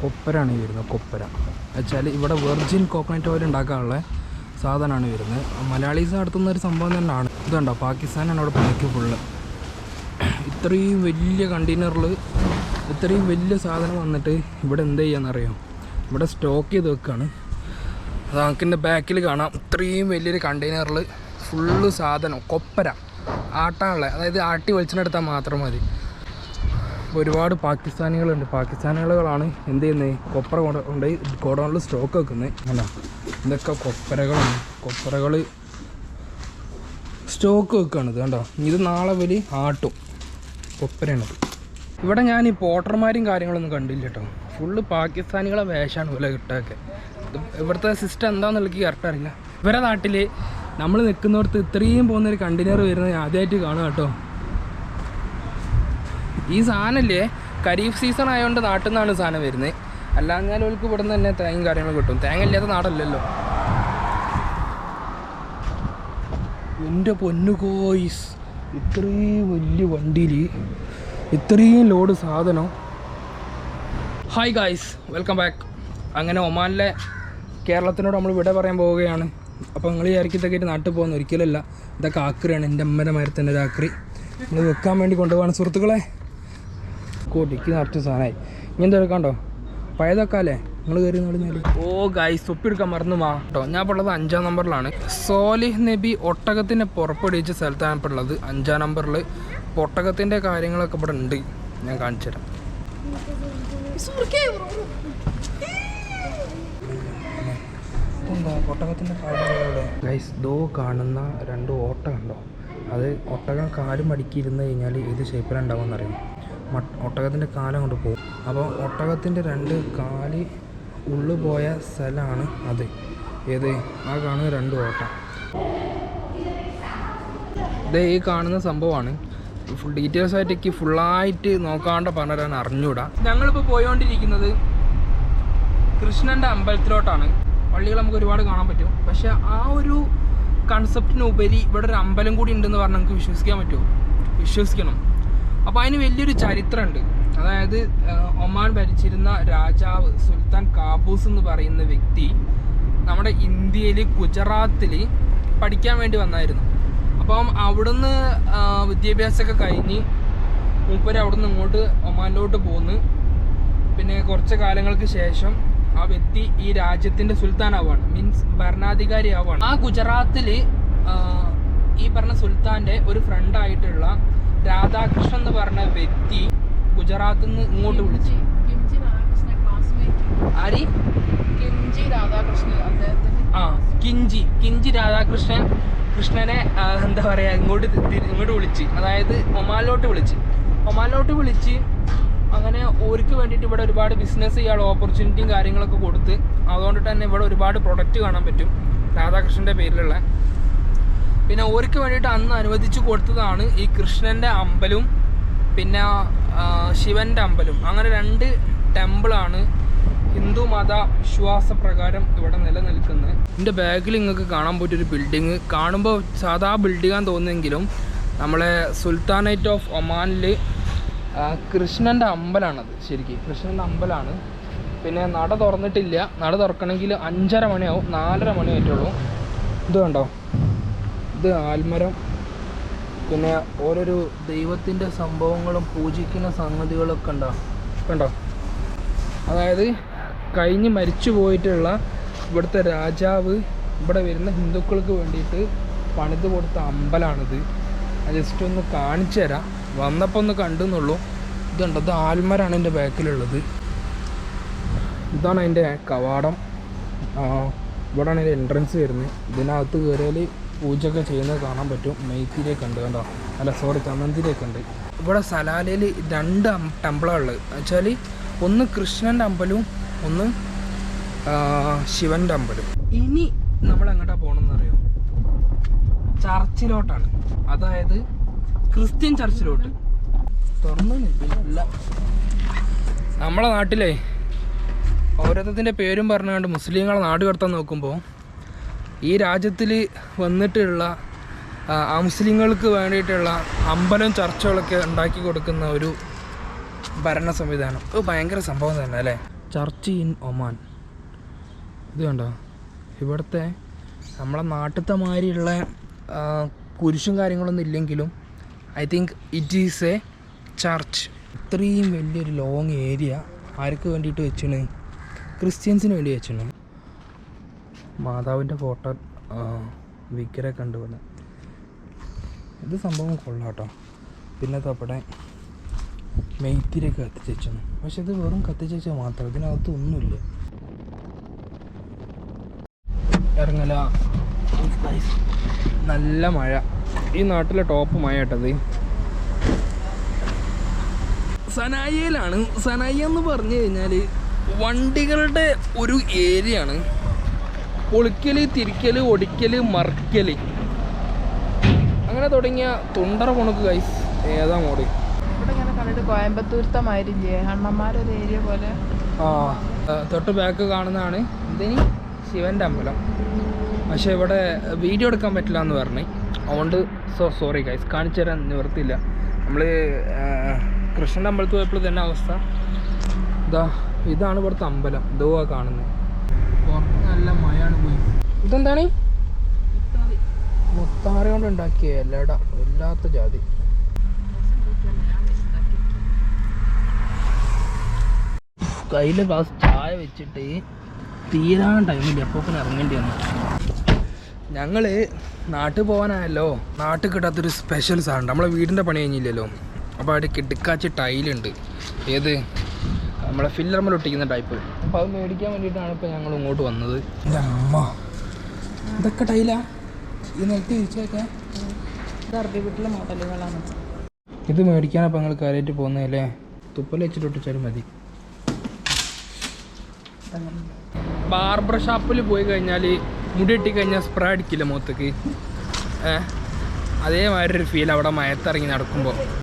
കൊപ്പരാണ് ഈ വരുന്നത് കൊപ്പര. വെച്ചാൽ ഇവിടെ വെർജിൻ കോക്കനട്ട് ഓയിൽ ഉണ്ടാക്കാനുള്ള സാധനമാണ് വരുന്നത്. മലയാളീസ് നടത്തുന്ന ഒരു സംഭവം തന്നെയാണ്. ഇതുണ്ടോ പാകിസ്ഥാനാണ് അവിടെ പണിക്ക് ഫുള്ള് ഇത്രയും വലിയ കണ്ടെയ്നറിൽ ഇത്രയും വലിയ സാധനം വന്നിട്ട് ഇവിടെ എന്ത് ചെയ്യാന്നറിയാം? ഇവിടെ സ്റ്റോക്ക് ചെയ്ത് വെക്കുകയാണ് അത് നമുക്കിന്റെ ബാക്കിൽ കാണാം. ഇത്രയും വലിയൊരു കണ്ടെയ്നറിൽ ഫുള്ള് സാധനം കൊപ്പര. ആട്ടാനുള്ള അതായത് ആട്ടി വെളിച്ചിനെടുത്താൽ മാത്രം മതി. ഒരുപാട് പാകിസ്ഥാനികളുണ്ട്. പാകിസ്ഥാനികളാണ് എന്ത് ചെയ്യുന്നത് കൊപ്പര കൊണ്ട് ഗോഡൗണിൽ സ്റ്റോക്ക് വെക്കുന്നത് അല്ല ഇതൊക്കെ കൊപ്പരകളാണ് കൊപ്പരകൾ സ്റ്റോക്ക് വെക്കുകയാണ് ഇത് കണ്ടോ? ഇത് നാളെ വലി ആട്ടും. കൊപ്പരയാണത് ഇവിടെ ഞാൻ ഈ പോട്ടർമാരും കാര്യങ്ങളൊന്നും കണ്ടില്ല കേട്ടോ ഫുള്ള് പാകിസ്ഥാനികളെ വേഷമാണ് കിട്ടാക്കെ. ഇത് ഇവിടുത്തെ സിസ്റ്റം എന്താണെന്നുള്ള കറക്റ്റ് അറിയില്ല. ഇവരെ നാട്ടിൽ നമ്മൾ നിൽക്കുന്നിടത്ത് ഇത്രയും പോകുന്നൊരു കണ്ടെയ്നർ വരുന്നത് ആദ്യമായിട്ട് കാണുക കേട്ടോ ഈ സാധനമല്ലേ ഖരീഫ് സീസൺ ആയതുകൊണ്ട് നാട്ടിൽ നിന്നാണ് സാധനം വരുന്നത് അല്ലാഞ്ഞാൽ അവർക്ക് ഇവിടെ നിന്ന് തന്നെ തേങ്ങയും കാര്യങ്ങളും കിട്ടും. തേങ്ങ ഇല്ലാത്ത നാടല്ലല്ലോ. എന്റെ പൊന്നു കോയിസ് ഇത്രയും വലിയ വണ്ടിയിൽ ഇത്രയും ലോഡ് സാധനം. ഹായ് ഗായ്സ് വെൽക്കം ബാക്ക് അങ്ങനെ ഒമാനിലെ കേരളത്തിനോട് നമ്മൾ വിട പറയാൻ പോവുകയാണ്. അപ്പോൾ നിങ്ങൾ വിചാരിക്കും ഇതൊക്കെ ആയിട്ട് നാട്ടിൽ പോകുന്ന ഒരിക്കലല്ല ഇതൊക്കെ ആക്രിയാണ് എന്റെ അമ്മയുടെ മരത്തിന്റെ ഒരു ആക്രി. നിങ്ങൾ വെക്കാൻ വേണ്ടി കൊണ്ടുപോകാണ് സുഹൃത്തുക്കളെ. കോട്ടിക്ക് നിറച്ച സാധനമായി. ഇങ്ങനത്തെ എടുക്കാണ്ടോ? പഴയതൊക്കെ അല്ലേ? നിങ്ങൾ കയറി നടന്നാൽ ഓ ഗായ്സ് എടുക്കാൻ മറന്നു മാട്ടോ കേട്ടോ ഞാൻ ഇപ്പോൾ ഉള്ളത് അഞ്ചാം നമ്പറിലാണ്. സോലിഹ് നബി ഒട്ടകത്തിന്റെ പുറപ്പെടുവിച്ച സ്ഥലത്താണ് ഇപ്പോൾ ഉള്ളത്. അഞ്ചാം നമ്പറിൽ അപ്പോൾ ഒട്ടകത്തിന്റെ കാര്യങ്ങളൊക്കെ ഇവിടെ ഉണ്ട്. ഞാൻ കാണിച്ചു തരാം. എന്താ ഒട്ടകത്തിന്റെ കാലുകളുടെ ഗൈസ് ദോ കാണുന്ന രണ്ട് ഓട്ട കണ്ടോ? അത് ഒട്ടകം കാലും അടുക്കിയിരുന്നു കഴിഞ്ഞാൽ ഏത് ഷേപ്പിലുണ്ടാവും അറിയാം ഒട്ടകത്തിന്റെ കാലം കൊണ്ട് പോകും. അപ്പോൾ ഒട്ടകത്തിന്റെ രണ്ട് കാലി ഉള്ളു പോയ സ്ഥലമാണ് അത്. ഏത്? ആ കാണുന്ന രണ്ട് ഓട്ടം. ഇത് ഈ കാണുന്ന സംഭവമാണ്. ഫുൾ ഡീറ്റെയിൽസ് ആയിട്ട് എനിക്ക് ഫുള്ളായിട്ട് നോക്കാണ്ട് പറഞ്ഞുതരാൻ അറിഞ്ഞൂടാ. ഞങ്ങളിപ്പോൾ പോയോണ്ടിരിക്കുന്നത് കൃഷ്ണന്റെ അമ്പലത്തിലോട്ടാണ്. പള്ളികൾ നമുക്ക് ഒരുപാട് കാണാൻ പറ്റും. പക്ഷെ ആ ഒരു കൺസെപ്റ്റിനുപരി ഇവിടെ ഒരു അമ്പലം കൂടി ഉണ്ടെന്ന് പറഞ്ഞാൽ നമുക്ക് വിശ്വസിക്കാൻ പറ്റുമോ? വിശ്വസിക്കണം. അപ്പോൾ അതിന് വലിയൊരു ചരിത്രമുണ്ട്. അതായത് ഒമാൻ ഭരിച്ചിരുന്ന രാജാവ് സുൽത്താൻ കാബൂസ് എന്ന് പറയുന്ന വ്യക്തി നമ്മുടെ ഇന്ത്യയിൽ ഗുജറാത്തിൽ പഠിക്കാൻ വേണ്ടി വന്നായിരുന്നു. അപ്പം അവിടുന്ന് വിദ്യാഭ്യാസമൊക്കെ കഴിഞ്ഞ് മൂപ്പര് അവിടുന്ന് ഇങ്ങോട്ട് ഒമാനിലോട്ട് പോന്ന്. പിന്നെ കുറച്ച് കാലങ്ങൾക്ക് ശേഷം ആ വ്യക്തി ഈ രാജ്യത്തിന്റെ സുൽത്താൻ ആവുകയാണ് മീൻസ് ഭരണാധികാരി ആവാണ് ആ ഗുജറാത്തിൽ ഈ പറഞ്ഞ സുൽത്താന്റെ ഒരു ഫ്രണ്ട് ആയിട്ടുള്ള രാധാകൃഷ്ണൻ എന്ന് പറഞ്ഞ വ്യക്തി ഗുജറാത്തിൽ നിന്ന് ഇങ്ങോട്ട് വിളിച്ചു. ആരി? കിഞ്ചി രാധാകൃഷ്ണൻ ആ കിഞ്ചി കിഞ്ചി രാധാകൃഷ്ണൻ കൃഷ്ണനെ എന്താ പറയാ ഇങ്ങോട്ട് ഇങ്ങോട്ട് വിളിച്ച്. അതായത് ഒമാനിലോട്ട് വിളിച്ച്. ഒമാനിലോട്ട് വിളിച്ച് അങ്ങനെ ഓർക്ക് വേണ്ടിയിട്ട് ഇവിടെ ഒരുപാട് ബിസിനസ് ചെയ്യാനുള്ള ഓപ്പർച്യൂണിറ്റിയും കാര്യങ്ങളൊക്കെ കൊടുത്ത് അതുകൊണ്ട് തന്നെ ഇവിടെ ഒരുപാട് പ്രൊഡക്റ്റ് കാണാൻ പറ്റും. രാധാകൃഷ്ണന്റെ പേരിലുള്ള. പിന്നെ ഓർക്ക് വേണ്ടിയിട്ട് അന്ന് അനുവദിച്ചു കൊടുത്തതാണ് ഈ കൃഷ്ണന്റെ അമ്പലും പിന്നെ ശിവന്റെ അമ്പലും. അങ്ങനെ രണ്ട് ടെമ്പിളാണ് ഹിന്ദു മത വിശ്വാസ പ്രകാരം ഇവിടെ നിലനിൽക്കുന്നത്. എന്റെ ബാഗിൽ നിങ്ങൾക്ക് കാണാൻ പറ്റിയൊരു ബിൽഡിങ് കാണുമ്പോൾ സാധാ ബിൽഡിങ്ങാന്ന് തോന്നുമെങ്കിലും നമ്മളെ സുൽത്താനേറ്റ് ഓഫ് ഒമാനിൽ കൃഷ്ണന്റെ അമ്പലാണത് ശരിക്കും. കൃഷ്ണന്റെ അമ്പലാണ്. പിന്നെ നട തുറന്നിട്ടില്ല. നട തുറക്കണമെങ്കിൽ അഞ്ചര മണിയാവും നാലര മണിയായിട്ടുള്ളൂ. ഇത് കണ്ടോ? ഇത് ആൽമരം. പിന്നെ ഓരോരോ ദൈവത്തിന്റെ സംഭവങ്ങളും പൂജിക്കുന്ന സംഗതികളൊക്കെ ഉണ്ടോ? കണ്ടോ? അതായത് കഴിഞ്ഞ് മരിച്ചു പോയിട്ടുള്ള ഇവിടുത്തെ രാജാവ് ഇവിടെ വരുന്ന ഹിന്ദുക്കൾക്ക് വേണ്ടിയിട്ട് പണിത് കൊടുത്ത അമ്പലമാണിത് ജസ്റ്റ് ഒന്ന് കാണിച്ചു തരാം. വന്നപ്പോൾ ഒന്ന് കണ്ടെന്നുള്ളൂ ഇതുണ്ട് ഇത് ആൽമരാണ് എന്റെ ബാക്കിലുള്ളത്. ഇതാണ് അതിന്റെ കവാടം. ഇവിടെയാണ് അതിന്റെ എൻട്രൻസ് വരുന്നത്. ഇതിനകത്ത് കയറിയാൽ പൂജയൊക്കെ ചെയ്യുന്നത് കാണാൻ പറ്റും. മെയ്ത്തിയിലേക്ക് ഉണ്ട് കണ്ടോ? അല്ല സോറി ചന്ദന്തിരിയൊക്കെ ഉണ്ട്. ഇവിടെ സലാലയിൽ രണ്ട് ടെമ്പിളാണ് ഉള്ളത്. വെച്ചാൽ ഒന്ന് കൃഷ്ണന്റെ അമ്പലവും ഒന്ന് ശിവന്റെ അമ്പലവും. ഇനി നമ്മൾ എങ്ങോട്ടാ പോകണമെന്ന് അറിയോ? ചർച്ചിലോട്ടാണ്. അതായത് ക്രിസ്ത്യൻ ചർച്ചിലോട്ട്. തുറന്നു ഇല്ല നമ്മളെ നാട്ടിലെ പൗരത്വത്തിന്റെ പേരും പറഞ്ഞുകൊണ്ട് മുസ്ലിങ്ങളെ നാട് കടത്താൻ നോക്കുമ്പോൾ ഈ രാജ്യത്തിൽ വന്നിട്ടുള്ള മുസ്ലിങ്ങൾക്ക് വേണ്ടിയിട്ടുള്ള അമ്പലം ചർച്ചകളൊക്കെ ഉണ്ടാക്കി കൊടുക്കുന്ന ഒരു ഭരണ സംവിധാനം. അത് ഭയങ്കര സംഭവം തന്നെ അല്ലേ? Church in Oman. ഇത് കണ്ടോ? ഇവിടുത്തെ നമ്മളെ നാട്ടിലത്തെ മാതിരിയുള്ള കുരിശും കാര്യങ്ങളൊന്നും ഇല്ലെങ്കിലും I think it is a church. ഇത്രയും വലിയൊരു ലോങ് ഏരിയ ആർക്ക് വേണ്ടിയിട്ട് വെച്ചാണ്? ക്രിസ്ത്യൻസിന് വേണ്ടി വെച്ചാണ്. മാതാവിന്റെ ഫോട്ടോ വിഗ്രഹം കണ്ടുവന്ന് ഇത് സംഭവം കൊള്ളാട്ടോ. പിന്നെ തപ്പടെ മെയ്ത്തിരിയൊക്കെ കത്തിച്ചു പക്ഷെ ഇത് വെറും കത്തിച്ചു മാത്രം ഇതിനകത്ത് ഒന്നുമില്ല. ഇറങ്ങല. നല്ല മഴ. ഈ നാട്ടിലെ ടോപ്പ് മഴ കേട്ടത് സനായിയിലാണ് സനായി എന്ന് പറഞ്ഞു കഴിഞ്ഞാൽ വണ്ടികളുടെ ഒരു ഏരിയ ആണ്. പൊളിക്കൽ തിരിക്കൽ ഒടിക്കൽ മറിക്കൽ അങ്ങനെ തുടങ്ങിയ തൊണ്ടറ പോണക്ക് കൈസ് ഏതാ മോഡ്? ഇവിടെ ഇങ്ങനെ കണ്ടിട്ട് കോയമ്പത്തൂരത്തെ മാതിരില്ലേ അണ്ണന്മാരൊരു ഏരിയ പോലെ. ആ ആ, തൊട്ട് ബാക്ക് കാണുന്നതാണ് എന്തിനി? ശിവന്റെ അമ്പലം. പക്ഷേ ഇവിടെ വീഡിയോ എടുക്കാൻ പറ്റില്ല എന്ന് പറഞ്ഞു. അതുകൊണ്ട് സോ സോറി ഗൈസ് കാണിച്ചു തരാൻ നിവർത്തിയില്ല നമ്മൾ കൃഷ്ണന്റെ അമ്പലത്തിൽ പോയപ്പോൾ തന്നെ അവസ്ഥ. ഇതാ ഇതാണ് ഇവിടുത്തെ അമ്പലം. ഇതുവാ കാണുന്നത് നല്ല മഴയാണ് പോയി. ഇതെന്താണ്? മുത്താറ. കൊണ്ട് ഉണ്ടാക്കിയ എല്ലട വല്ലാത്ത ജാതി. കയ്യിൽ ഗ്ലാസ് ചായ വെച്ചിട്ട് തീരാൻ ടൈമില്ല അപ്പോൾ ഇറങ്ങേണ്ടി വന്നു. ഞങ്ങൾ നാട്ടിൽ പോകാനായല്ലോ നാട്ടിൽ കിട്ടാത്തൊരു സ്പെഷ്യൽ സാധനം. നമ്മളെ വീടിന്റെ പണി കഴിഞ്ഞില്ലല്ലോ. അപ്പോൾ അവിടെ കിടക്കാച്ച് ടൈലുണ്ട് ഏത്? നമ്മളെ ഫില്ലർമൽ ഒട്ടിക്കുന്ന ടൈപ്പ് അപ്പോൾ അത് മേടിക്കാൻ വേണ്ടിയിട്ടാണ് ഇപ്പോൾ ഞങ്ങൾ ഇങ്ങോട്ട് വന്നത്. എന്റെ അമ്മ. ഇതൊക്കെ ടൈലാ? ഇത് നിലത്ത് തിരിച്ചേക്കെ ഇത് അറബി വീട്ടിലെ മോഡലുകളാണ്. ഇത് മേടിക്കാനപ്പോൾ ഞങ്ങൾ കാര്യമായിട്ട് പോകുന്നതല്ലേ? തുപ്പൽ വെച്ചിട്ട് ഒട്ടിച്ചാലും മതി. ബാർബർ ഷാപ്പിൽ പോയി കഴിഞ്ഞാൽ മുടി ഇട്ടി കഴിഞ്ഞാൽ സ്പ്രേ അടിക്കില്ല മുഖത്തേക്ക് ഏഹ് അതേമാതിരി ഒരു ഫീൽ അവിടെ മയത്തിറങ്ങി നടക്കുമ്പോൾ